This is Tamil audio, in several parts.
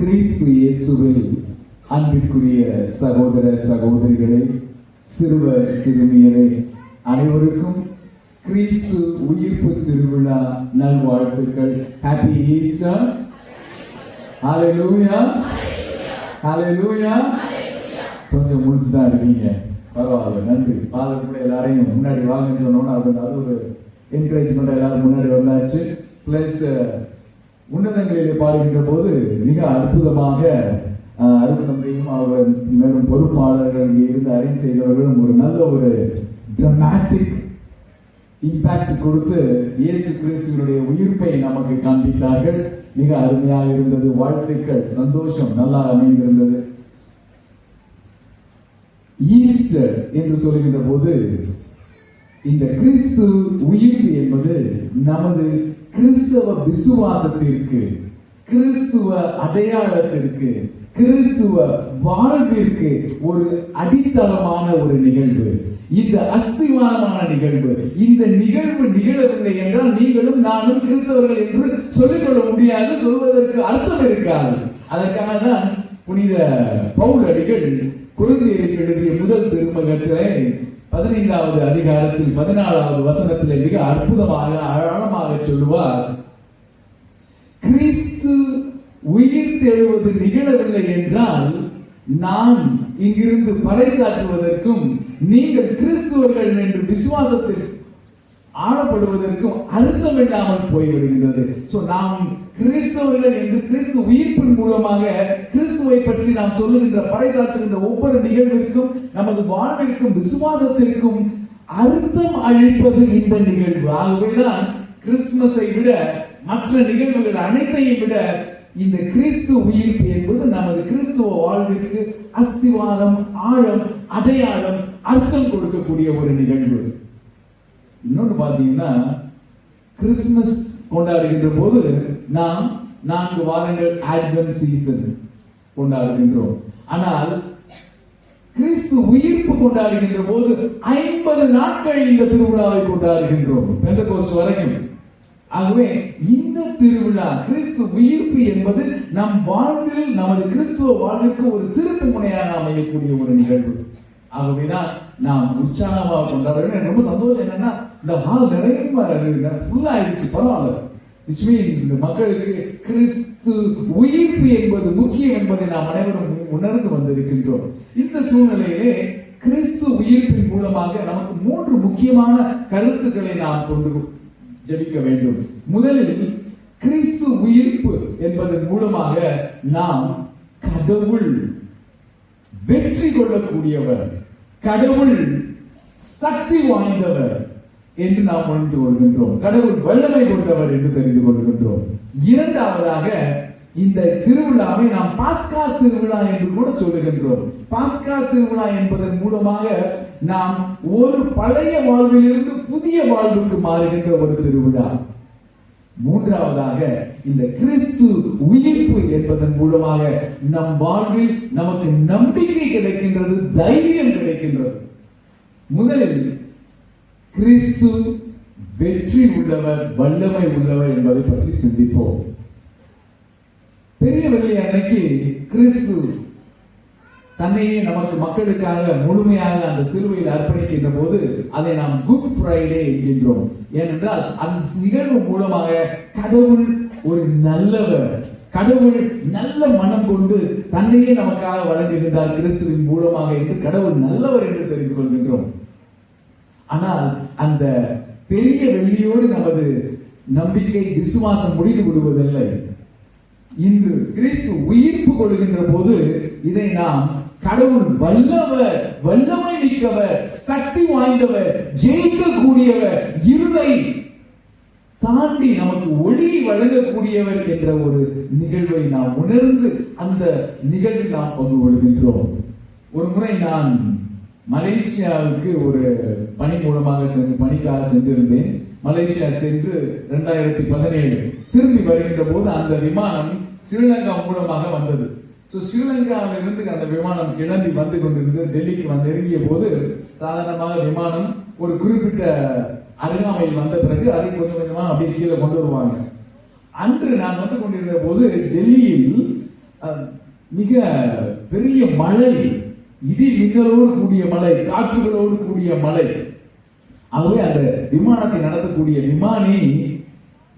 கிறிஸ்து இயேசுவில் அன்பிற்குரிய சகோதர சகோதரிகளே சிறுவர் சிறுமியரே அனைவருக்கும் கிறிஸ்து உயிர்ப்பு திருவிழா நல்வாழ்த்துக்கள். ஹாப்பி ஈஸ்டர் ஹalleluya ஹalleluya கொஞ்சம் முடிச்சுதான் இருக்கீங்க. பரவாயில்ல நன்றி. பாலக்கூட கூட எல்லாரையும் முன்னாடி வாங்கன்னு சொன்னோன்னா அது அது ஒரு என்கரேஜ்மெண்ட் எல்லாரும் முன்னாடி வந்தாச்சு. பிளஸ் உன்னதங்களிலே பாடுகின்ற போது மிக அற்புதமாக அருத்தந்தையும் அவர் மேலும் பொறுப்பாளர்கள் இங்கே இருந்து அரேஞ்ச் செய்தவர்களும் ஒரு நல்ல ஒரு dramatic இம்பாக்ட் கொடுத்து இயேசு கிறிஸ்துவனுடைய உயிர்ப்பை நமக்கு காண்பித்தார்கள். மிக அருமையாக இருந்தது. வாழ்த்துக்கள். சந்தோஷம். நல்லா அமைந்திருந்தது. ஈஸ்டர் என்று சொல்கின்ற போது இந்த கிறிஸ்து உயிர்ப்பு என்பது நமது கிறிஸ்தவ விசுவாசத்திற்கு கிறிஸ்துவ அடையாளத்திற்கு கிறிஸ்துவ வாழ்விற்கு ஒரு அடித்தளமான ஒரு நிகழ்வு. இந்த அஸ்திவாரமான நிகழ்வு. இந்த நிகழ்வு நிகழவில்லை என்றால் நீங்களும் நானும் கிறிஸ்தவர்கள் என்று சொல்லிக்கொள்ள முடியாது சொல்வதற்கு அர்த்தம் இருக்காது. அதற்காக தான் புனித பவுல் அடிகள் குருந்தியருக்கு எழுதிய முதல் திருமகத்திலே பதினைந்தாவது அதிகாரத்தில் பதினாலாவது வசனத்திலே மிக அற்புதமாக ஆழமாக சொல்லுவார். கிறிஸ்து உயிர் தெழுவது நிகழவில்லை என்றால் நான் இங்கிருந்து பறைசாற்றுவதற்கும் நீங்கள் கிறிஸ்துவர்கள் என்று விசுவாசத்தில் ஆளப்படுவதற்கும் அர்த்தம் இல்லாமல் போய்விடுகிறது சோ நாம் கிறிஸ்தவர்கள் என்று கிறிஸ்து உயிர்ப்பின் மூலமாக கிறிஸ்துவை பற்றி நாம் சொல்லுகின்ற பறைசாற்றுகின்ற ஒவ்வொரு நிகழ்விற்கும் நமது வாழ்விற்கும் விசுவாசத்திற்கும் அர்த்தம் அளிப்பது இந்த நிகழ்வு. ஆகவேதான் கிறிஸ்துமஸை விட மற்ற நிகழ்வுகள் அனைத்தையும் விட இந்த கிறிஸ்து உயிர்ப்பு என்பது நமது கிறிஸ்துவ வாழ்விற்கு அஸ்திவாரம் ஆழம் அடையாளம் அர்த்தம் கொடுக்கக்கூடிய ஒரு நிகழ்வு. இன்னொன்று பார்த்தீங்கன்னா கிறிஸ்துமஸ் கொண்டாடுகின்ற போது நாம் நான்கு வாரங்கள் ஆட்வென்ட் சீசன் கொண்டாடுகின்றோம். ஆனால் கிறிஸ்து உயிர்ப்பு கொண்டாடுகின்ற போது ஐம்பது நாட்கள் இந்த திருவிழாவை கொண்டாடுகின்றோம். பெந்தகோஸ்து வரைக்கும். ஆகவே இந்த திருவிழா கிறிஸ்து உயிர்ப்பு என்பது நம் வாழ்வில் நமது கிறிஸ்துவ வாழ்வுக்கு ஒரு திருத்து முனையாக அமையக்கூடிய ஒரு நிகழ்வு. ஆகவேதான் நாம் உற்சாகமாக கொண்டாட வேண்டும். எனக்கு ரொம்ப சந்தோஷம் என்னன்னா இந்த ஹால் நிறைய ஃபுல்லா ஆயிடுச்சு. பரவாயில்ல. விச் மீன்ஸ் இந்த மக்களுக்கு கிறிஸ்து உயிர்ப்பு என்பது முக்கியம் என்பதை நாம் அனைவரும் உணர்ந்து வந்திருக்கின்றோம். இந்த சூழ்நிலையிலே கிறிஸ்து உயிர்ப்பின் மூலமாக நமக்கு மூன்று முக்கியமான கருத்துக்களை நாம் கொண்டு ஜெபிக்க வேண்டும். முதலில் கிறிஸ்து உயிர்ப்பு என்பதன் மூலமாக நாம் கடவுள் வெற்றி கொள்ளக்கூடியவர் கடவுள் சக்தி வாய்ந்தவர் என்று நாம் உணர்ந்து கொள்கின்றோம். கடவுள் வல்லமை கொண்டவர் என்று தெரிந்து கொள்கின்றோம். இரண்டாவதாக இந்த திருவிழாவை நாம் பாஸ்கா திருவிழா என்று கூட சொல்லுகின்றோம். பாஸ்கா திருவிழா என்பதன் மூலமாக நாம் ஒரு பழைய வாழ்விலிருந்து புதிய வாழ்வுக்கு மாறுகின்ற ஒரு திருவிழா. மூன்றாவதாக இந்த கிறிஸ்து உயிர்ப்பு என்பதன் மூலமாக நம் வாழ்வில் நமக்கு நம்பிக்கை கிடைக்கின்றது தைரியம் கிடைக்கின்றது. முதலில் கிறிஸ்து வெற்றி உள்ளவர் வல்லமை உள்ளவர் என்பதை பற்றி சிந்திப்போம். பெரிய வெள்ளி அன்னைக்கு கிறிஸ்து தன்னையே நமக்கு மக்களுக்காக முழுமையாக அந்த சிலுவையில் அர்ப்பணிக்கின்ற போது அதை நாம் குட் ஃப்ரைடே என்கின்றோம். ஏனென்றால் அந்த நிகழ்வு மூலமாக கடவுள் ஒரு நல்லவர் கடவுள் நல்ல மனம் கொண்டு தன்னையே நமக்காக வழங்கியிருந்தார் கிறிஸ்துவின் மூலமாக என்று கடவுள் நல்லவர் என்று தெரிந்து கொள்கின்றோம். ஆனால் அந்த பெரிய வெள்ளியோடு நமது நம்பிக்கை விசுவாசம் முடிந்து விடுவதில்லை இன்று கிறிஸ்து உயிர்ப்பு கொள்கின்ற போது இதை நாம் கடவுள் வல்லவர் வல்லமை மிக்கவர் சக்தி வாய்ந்தவர் ஜெயிக்கக்கூடியவர் இருளை தாண்டி நமக்கு ஒளி வழங்கக்கூடியவர் என்ற ஒரு நிகழ்வை நாம் உணர்ந்து அந்த நிகழ்வில் நாம் பங்கு கொள்கின்றோம். ஒரு முறை நான் மலேசியாவுக்கு ஒரு பணி மூலமாக சென்று பணிக்காக சென்றிருந்தேன். மலேசியா சென்று ரெண்டாயிரத்தி பதினேழு திரும்பி வருகின்ற போது அந்த விமானம் ஸ்ரீலங்கா மூலமாக வந்தது. ஸோ ஸ்ரீலங்காவிலிருந்து அந்த விமானம் கிளம்பி வந்து கொண்டிருந்து டெல்லிக்கு வந்து நெருங்கிய போது சாதாரணமாக விமானம் ஒரு குறிப்பிட்ட அருகாமையில் வந்த பிறகு அதை கொஞ்சம் கொஞ்சமாக அப்படியே கீழே கொண்டு வருவாங்க. அன்று நான் வந்து கொண்டிருந்த போது டெல்லியில் மிக பெரிய மழை இடி மின்னலோடு கூடிய மலை காற்றுகளோடு கூடிய மலை. ஆகவே அந்த விமானத்தை நடத்தக்கூடிய விமானி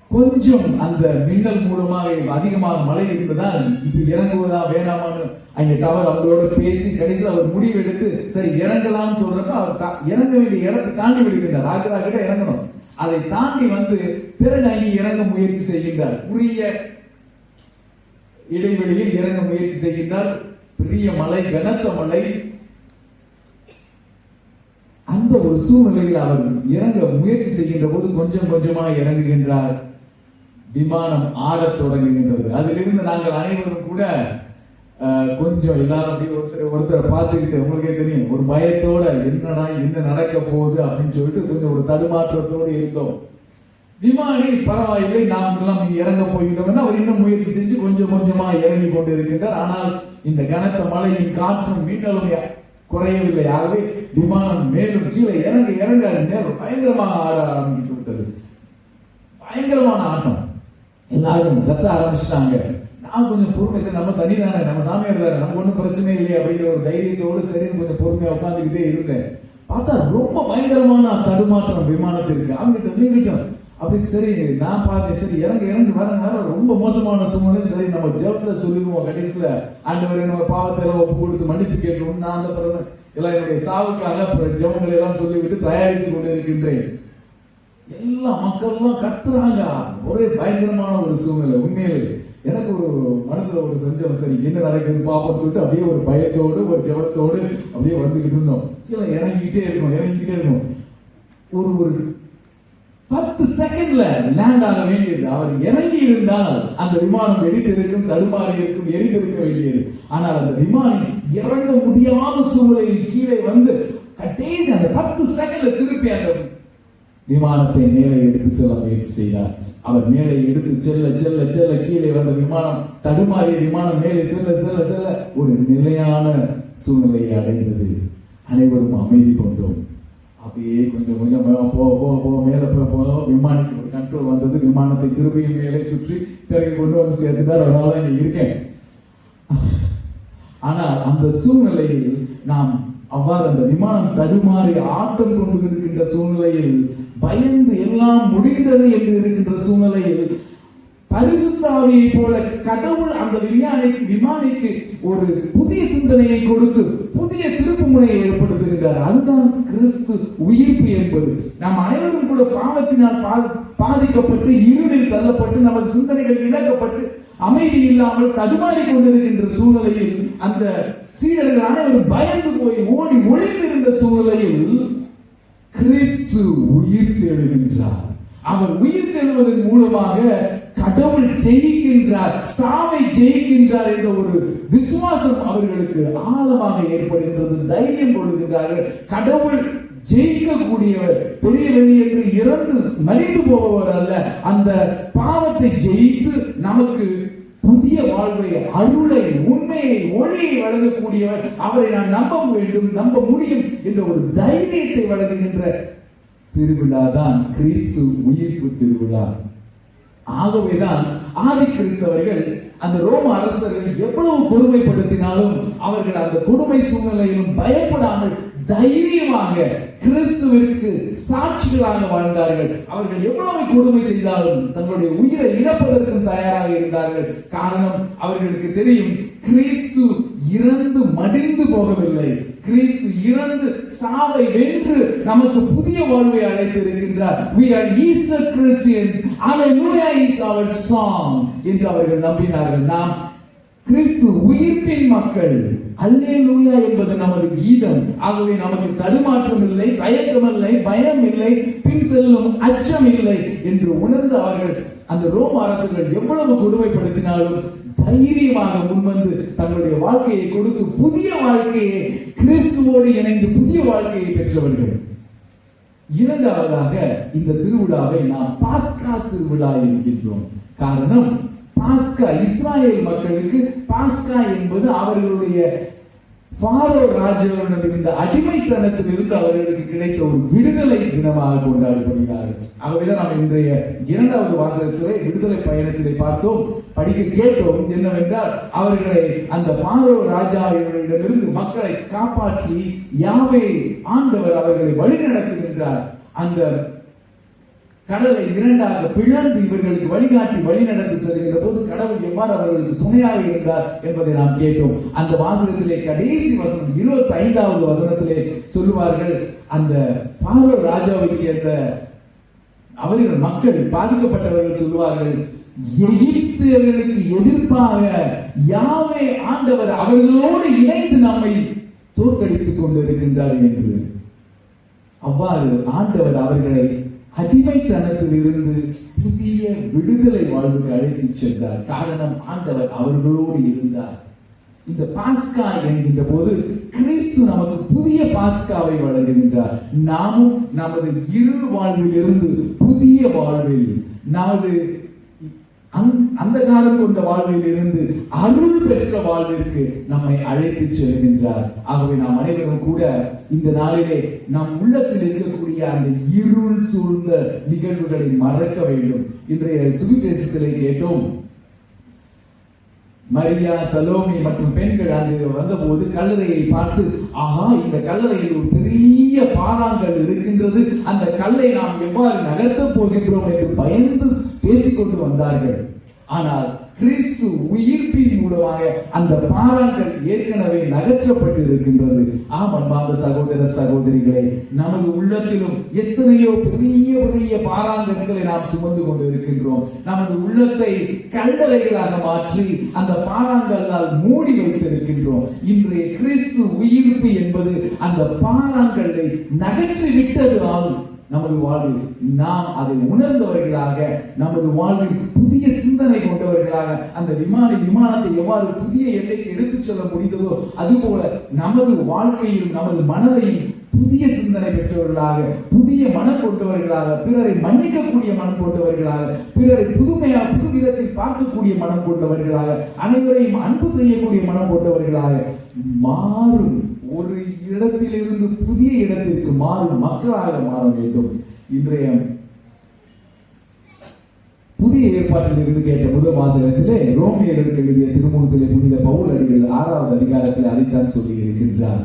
கொஞ்சம் அந்த மின்னல் மூலமாக அதிகமாக மழை இருந்ததால் இது இறங்குவதா வேணாமான்னு அங்கே டவர் அவங்களோட பேசி கடைசியில் அவர் முடிவு எடுத்து சரி இறங்கலாம்னு சொல்றப்ப அவர் தா- இறங்க வேண்டிய இடத்தை தாண்டி விடுகின்றார். ஆக்ரா கிட்ட இறங்கணும். அதை தாண்டி வந்து பிறகு அங்கே இறங்க முயற்சி செய்கின்றார். உரிய இடைவெளியில் இறங்க முயற்சி செய்கின்றார். பெரிய மலை கனத்த மலை. அந்த ஒரு சூழ்நிலையில் அவர் இறங்க முயற்சி செய்கின்ற போது கொஞ்சம் கொஞ்சமாக இறங்குகின்றார். விமானம் ஆடத் தொடங்குகின்றது. அதிலிருந்து நாங்கள் அனைவரும் கூட கொஞ்சம் எல்லாரும் ஒருத்தர் ஒருத்தரை பார்த்துக்கிட்டு உங்களுக்கே தெரியும் ஒரு பயத்தோட என்னடா என்ன நடக்க போகுது? அப்படின்னு சொல்லிட்டு கொஞ்சம் ஒரு தடுமாற்றத்தோடு இருந்தோம். விமானி பரவாயில்லை நாம் எல்லாம் இறங்க போகிறோம் அவர் இன்னும் முயற்சி செஞ்சு கொஞ்சம் கொஞ்சமா இறங்கி கொண்டிருக்கின்றார். ஆனால் இந்த கனத்த மழையின் காற்றும் மின்னலும் குறையவில்லை. ஆகவே விமானம் மேலும் கீழே இறங்க இறங்க நேரம் பயங்கரமாக ஆட ஆரம்பித்து விட்டது. பயங்கரமான ஆட்டம். எல்லாரும் கத்த ஆரம்பிச்சிட்டாங்க. நான் கொஞ்சம் பொறுமை சரி நம்ம தனி தானே நம்ம சாமியார் தானே நமக்கு ஒன்றும் பிரச்சனை இல்லையே அப்படிங்கிற ஒரு தைரியத்தோடு சரின்னு கொஞ்சம் பொறுமையாக உட்காந்துக்கிட்டே இருந்தேன். பார்த்தா ரொம்ப பயங்கரமான தடுமாற்றம் விமானத்திற்கு. அவங்க நீங்கிட்டோம் அப்படி சரி நான் பார்த்தேன் சரி இறங்க இறங்கி வரங்க ரொம்ப மோசமான சூழ்நிலை சரி நம்ம ஜெபத்துல சொல்லிடுவோம் கடைசியில். ஆண்டவரை நம்ம பாவத்தை எல்லாம் ஒப்பு கொடுத்து மன்னிப்பு கேட்கணும் நான் அந்த பிறகு எல்லாம் என்னுடைய சாவுக்காக அப்புறம் ஜெபங்களை எல்லாம் சொல்லிவிட்டு தயாரித்து கொண்டு இருக்கின்றேன் எல்லா மக்கள்லாம் கத்துறாங்க. ஒரே பயங்கரமான ஒரு சூழ்நிலை. உண்மையிலே எனக்கு ஒரு மனசுல ஒரு செஞ்சம் சரி என்ன நடக்குது பாப்போம்னு சொல்லிட்டு அப்படியே ஒரு பயத்தோடு ஒரு ஜபத்தோடு அப்படியே வந்துகிட்டு இருந்தோம். கீழே இறங்கிக்கிட்டே இருக்கும் இறங்கிக்கிட்டே இருக்கும். ஒரு ஒரு பத்து செகண்ட்ல லேண்ட் ஆக வேண்டியது அவர் இறங்கி இருந்தால் அந்த விமானம் வெடித்திருக்கும் தடுமாறி இருக்கும் எரிந்திருக்க வேண்டியது. ஆனால் அந்த விமானம் இறங்க முடியாத சூழ்நிலையில் கீழே வந்து கடைசி அந்த பத்து செகண்ட்ல திருப்பி அந்த விமானத்தை மேலே எடுத்து செல்ல முயற்சி செய்தார். அவர் மேலே எடுத்து செல்ல செல்ல செல்ல கீழே வந்த விமானம் தடுமாறிய விமானம் மேலே செல்ல செல்ல செல்ல ஒரு நிலையான சூழ்நிலையை அடைந்தது. அனைவரும் அமைதி கொண்டோம். அப்படியே கொஞ்சம் கொஞ்சம் போக போக போக மேலே போக போக விமானத்துக்கு ஒரு கண்ட்ரோல் வந்தது. விமானத்தை திரும்பியும் மேலே சுற்றி பிறகு கொண்டு வந்து சேர்த்துட்டார். அதனால தான் இருக்கேன். ஆனால் அந்த சூழ்நிலையில் நாம் அவ்வாறு அந்த விமானம் தடுமாறி ஆட்டம் கொண்டு இருக்கின்ற சூழ்நிலையில் பயந்து எல்லாம் முடிந்தது என்று இருக்கின்ற சூழ்நிலையில் பரிசுத்தாவியை போல கடவுள் அந்த விஞ்ஞானிக்கு விமானிக்கு ஒரு புதிய சிந்தனையை கொடுத்து புதிய திருப்புமுனையை ஏற்படுத்துகின்றார் அதுதான் கிறிஸ்து உயிர்ப்பு என்பது. நாம் அனைவரும் கூட பாவத்தினால் பாதிக்கப்பட்டு இருளில் தள்ளப்பட்டு நமது சிந்தனைகள் இழக்கப்பட்டு அமைதி இல்லாமல் தடுமாறி கொண்டிருக்கின்ற சூழ்நிலையில் அந்த சீடர்கள் அனைவரும் பயந்து போய் ஓடி ஒளிந்திருந்த சூழ்நிலையில் கிறிஸ்து உயிர் தெழுகின்றார் அவர் உயிர் தெழுவதன் மூலமாக கடவுள் ஜெயிக்கின்றார் சாவை ஜெயிக்கின்றார் என்ற ஒரு விசுவாசம் அவர்களுக்கு ஆழமாக ஏற்படுகின்றது. தைரியம் கொள்கின்றார்கள் கடவுள் ஜெயிக்கக்கூடியவர் பெரியவழி என்று இறந்து மறித்து போபவர் அல்ல. அந்த பாவத்தை ஜெயித்து நமக்கு புதிய வாழ்வை அருளை உண்மையை ஒளியை வழங்கக்கூடியவர் அவரை நான் நம்ப வேண்டும் நம்ப முடியும் என்ற ஒரு தைரியத்தை வழங்குகின்ற திருவிழா தான் கிறிஸ்து உயிர்ப்பு திருவிழா. ஆகவேதான் ஆதி கிறிஸ்தவர்கள் அந்த ரோம அரசர்கள் எவ்வளவு கொடுமைப்படுத்தினாலும் அவர்கள் அந்த கொடுமை சூழ்நிலையிலும் பயப்படாமல் தைரியமாக கிறிஸ்துவிற்கு சாட்சிகளாக வாழ்ந்தார்கள். அவர்கள் எவ்வளவு கொடுமை செய்தாலும் தங்களுடைய உயிரை இழப்பதற்கும் தயாராக இருந்தார்கள். காரணம் அவர்களுக்கு தெரியும் கிறிஸ்து இறந்து மடிந்து போகவில்லை. கிறிஸ்து இறந்து சாவை வென்று நமக்கு புதிய வாழ்வை அழைத்திருக்கின்றார். We are easter christians. Hallelujah is our song என்று அவர்கள் நம்பினார்கள். நாம் கிறிஸ்து உயிர்ப்பின் மக்கள். அல்லே லூயா என்பது நமது கீதம். ஆகவே நமக்கு தடுமாற்றம் இல்லை தயக்கம் இல்லை பயம் இல்லை பின் செல்லும் அச்சம் இல்லை என்று உணர்ந்த அவர்கள் அந்த ரோம் அரசர்கள் எவ்வளவு கொடுமைப்படுத்தினாலும் தைரியமாக முன்வந்து தங்களுடைய வாழ்க்கையை கொடுத்து புதிய வாழ்க்கையை கிறிஸ்துவோடு இணைந்து புதிய வாழ்க்கையை பெற்றவர்கள். இரண்டாவதாக இந்த திருவிழாவை நாம் பாஸ்கா திருவிழா என்கின்றோம். காரணம் பாஸ்கா இஸ்ராயேல் மக்களுக்கு பாஸ்கா என்பது அவர்களுடைய ஃபாரோ ராஜாவிடம் இருந்த அடிமைத்தனத்தில் இருந்து அவர்களுக்கு கிடைத்த ஒரு விடுதலை தினமாக கொண்டாடப்படுகிறார்கள் ஆகவேதான் நாம் இன்றைய இரண்டாவது வாசகத்திலே விடுதலை பயணத்திலே பார்த்தோம் படிக்க கேட்டோம் என்னவென்றால் அவர்களை அந்த ஃபாரோ ராஜாவிடமிருந்து மக்களை காப்பாற்றி யாவே ஆண்டவர் அவர்களை வழிநடத்துகின்றார். அந்த கடலை இரண்டாக பிளந்து இவர்களுக்கு வழிகாட்டி வழிநடத்தி செல்கிற போது கடவுள் எவ்வாறு அவர்களுக்கு துணையாக இருந்தார் என்பதை நாம் கேட்டோம். அந்த வாசகத்திலே கடைசி வசனம் இருபத்தி ஐந்தாவது வசனத்திலே சொல்லுவார்கள் அந்த பாரோ ராஜாவை சேர்ந்த அவர்கள் மக்கள் பாதிக்கப்பட்டவர்கள் சொல்லுவார்கள் எகிப்தியர்களுக்கு எதிர்ப்பாக யாவே ஆண்டவர் அவர்களோடு இணைந்து நம்மை தோற்கடித்துக் கொண்டிருக்கின்றார் என்று. அவ்வாறு ஆண்டவர் அவர்களை அடிமைத்தனத்தில் இருந்து புதிய விடுதலை வாழ்வுக்கு அழைத்து சென்றார். காரணம் ஆண்டவர் அவர்களோடு இருந்தார். இந்த பாஸ்கா என்கின்ற போது கிறிஸ்து நமக்கு புதிய பாஸ்காவை வழங்குகின்றார். நாமும் நமது இருள் வாழ்விலிருந்து புதிய வாழ்வில் நமது அந்த- அந்த காலம் கொண்ட வாழ்வில் இருந்து அருள் பெற்ற வாழ்விற்கு நம்மை அழைத்து செல்கின்றார். ஆகவே நாம் அனைவரும் கூட இந்த நாளிலே நம் உள்ளத்தில் இருக்கக்கூடிய அந்த இருள் சூழ்ந்த நிகழ்வுகளை மறக்க வேண்டும். இன்றைய சுவிசேஷத்திலே கேட்டோம். மரியா சலோமி மற்றும் பெண்கள் அங்கு வந்தபோது கல்லறையை பார்த்து ஆஹா இந்த கல்லறையில் ஒரு பெரிய பாறாங்கல் இருக்கின்றது. அந்த கல்லை நாம் எவ்வாறு நகர்த்தப் போகின்றோம்? என்று பயந்து பேசிக்கொண்டு வந்தார்கள். ஆனால் கிறிஸ்து உயிர்ப்பின் மூலமாக அந்த பாறாங்கல் ஏற்கனவே நகற்றப்பட்டு இருக்கின்றது ஆம் அன்பார்ந்த சகோதர சகோதரிகளே நமது உள்ளத்திலும் எத்தனையோ பெரிய பெரிய பாறாங்கற்களை நாம் சுமந்து கொண்டு இருக்கின்றோம் நமது உள்ளத்தை கல்லறைகளாக மாற்றி அந்த பாறாங்கல்லால் மூடி வைத்திருக்கின்றோம். இன்றைய கிறிஸ்து உயிர்ப்பு என்பது அந்த பாறாங்கல்லை நகற்றி விட்டது ஆகும். நமது வாழ்வில் நாம் அதை உணர்ந்தவர்களாக நமது வாழ்வில் புதிய சிந்தனை கொண்டவர்களாக அந்த விமான விமானத்தை எவ்வாறு புதிய எல்லைக்கு எடுத்துச் செல்ல முடிந்ததோ அதுபோல நமது வாழ்க்கையில் நமது மனதையும் புதிய சிந்தனை பெற்றவர்களாக புதிய மனம் கொண்டவர்களாக பிறரை மன்னிக்கக்கூடிய மனம் கொண்டவர்களாக பிறரை புதுமையாக புது விதத்தில் பார்க்கக்கூடிய மனம் கொண்டவர்களாக அனைவரையும் அன்பு செய்யக்கூடிய மனம் கொண்டவர்களாக மாறும். ஒரு இடத்திலிருந்து புதிய இடத்திற்கு மாறும் மக்களாக மாற வேண்டும். இன்றைய புதிய ஏற்பாட்டில் இருந்து கேட்ட முதல் வாசகத்திலே ரோமியருக்கு எழுதிய திருமுகத்திலே புனித பவுல் அடிகள் ஆறாவது அதிகாரத்தில் அதைத்தான் சொல்லி இருக்கின்றார்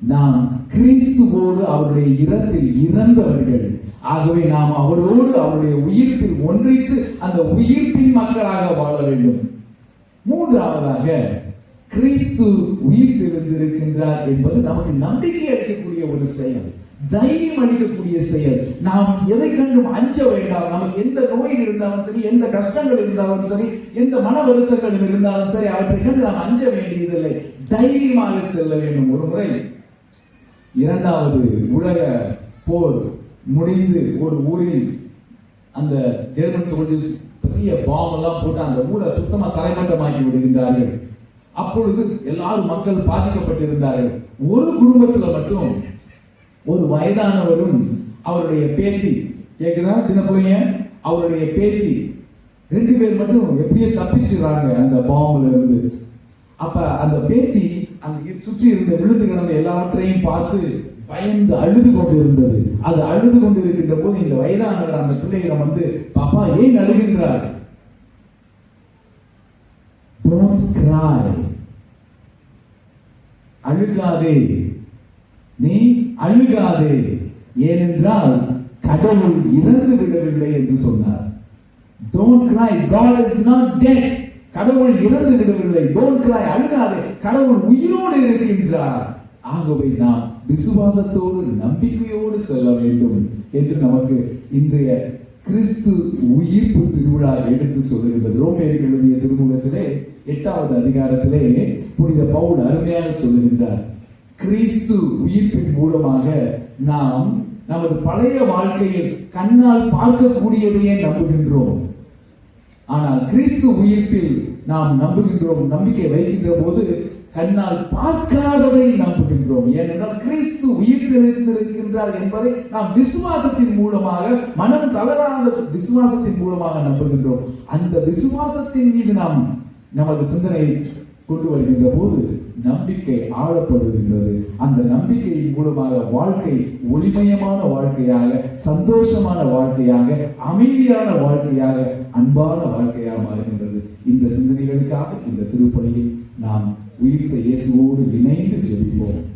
நாம் கிறிஸ்துவோடு அவருடைய இரத்தில் இறந்தவர்கள். ஆகவே நாம் அவரோடு அவருடைய உயிர்ப்பில் ஒன்றித்து அந்த உயிர்ப்பின் மக்களாக வாழ வேண்டும். மூன்றாவதாக கிறிஸ்து உயிர் தெரிந்திருக்கின்றார் என்பது நமக்கு நம்பிக்கை அளிக்கக்கூடிய ஒரு செயல். தைரியம் அளிக்கக்கூடிய செயல். நாம் எதை கண்டும் அஞ்ச வேண்டாம். நமக்கு எந்த நோய் இருந்தாலும் சரி எந்த கஷ்டங்கள் இருந்தாலும் சரி எந்த மன வருத்தங்கள் இருந்தாலும் சரி அவற்றை கண்டு நாம் அஞ்ச வேண்டியதில்லை. தைரியமாக செல்ல வேண்டும் ஒரு முறை. இரண்டாவது உலக போர் முடிந்து ஒரு ஊரில் அந்த ஜெர்மன் சோல்ஜர்ஸ் பெரிய பாம் எல்லாம் போட்டு அந்த ஊரை சுத்தமா தரைமட்டமாக்கி விடுகின்றார்கள். அப்பொழுது எல்லாரும் மக்கள் பாதிக்கப்பட்டிருந்தார்கள். ஒரு குடும்பத்துல மட்டும் ஒரு வயதானவரும் அவருடைய பேத்தி கேக்குதா சின்ன பிள்ளைங்க? அவருடைய பேத்தி ரெண்டு பேர் மட்டும் எப்படியோ தப்பிச்சுறாங்க அந்த பாம்புல இருந்து. அப்ப அந்த பேத்தி அங்க சுற்றி இருந்த விழுந்து கிடந்த எல்லாவற்றையும் பார்த்து பயந்து அழுது கொண்டு இருந்தது அது அழுது கொண்டு இருக்கின்ற போது இந்த வயதானவர் அந்த பிள்ளைகளை வந்து பாப்பா ஏன் அழுகின்றார் Don't cry. அழுகாதே. நீ அழுகாதே. ஏனென்றால் கடவுள் இறந்து விடவில்லை என்று சொன்னார். Don't cry God is not dead கடவுள் இறந்து விடவில்லை. டோன்ட் கிரை அழுகாதே. கடவுள் உயிரோடு இருக்கின்றார். ஆகவே நாம் விசுவாசத்தோடு நம்பிக்கையோடு செல்ல வேண்டும் என்று நமக்கு இன்றைய கிறிஸ்து உயிர்ப்பு திருவிழா எடுத்து சொல்லுகிறது ரோமேயர்கள் எழுதிய திருமுகத்திலே எட்டாவது அதிகாரத்திலே புனித பவுல் அருமையாக சொல்லுகின்றார். கிறிஸ்து உயிர்ப்பின் மூலமாக நாம் நமது பழைய வாழ்க்கையில் கண்ணால் பார்க்கக்கூடியதையே நம்புகின்றோம். ஆனால் கிறிஸ்து உயிர்ப்பில் நாம் நம்புகின்றோம் நம்பிக்கை வைக்கின்ற போது கண்ணால் பார்க்காததை நம்புகின்றோம் ஏனென்றால் கிறிஸ்து உயிர் தெரிந்திருக்கின்றார் என்பதை நாம் விசுவாசத்தின் மூலமாக மனம் தளராத விசுவாசத்தின் மூலமாக நம்புகின்றோம். அந்த விசுவாசத்தின் மீது நாம் நமது சிந்தனையை கொண்டு வருகின்ற போது நம்பிக்கை ஆழப்படுகின்றது. அந்த நம்பிக்கையின் மூலமாக வாழ்க்கை ஒளிமயமான வாழ்க்கையாக சந்தோஷமான வாழ்க்கையாக அமைதியான வாழ்க்கையாக அன்பான வாழ்க்கையாக மாறுகின்றது. இந்த சிந்தனைகளுக்காக இந்த திருப்பணியை நாம் we face would remain to people.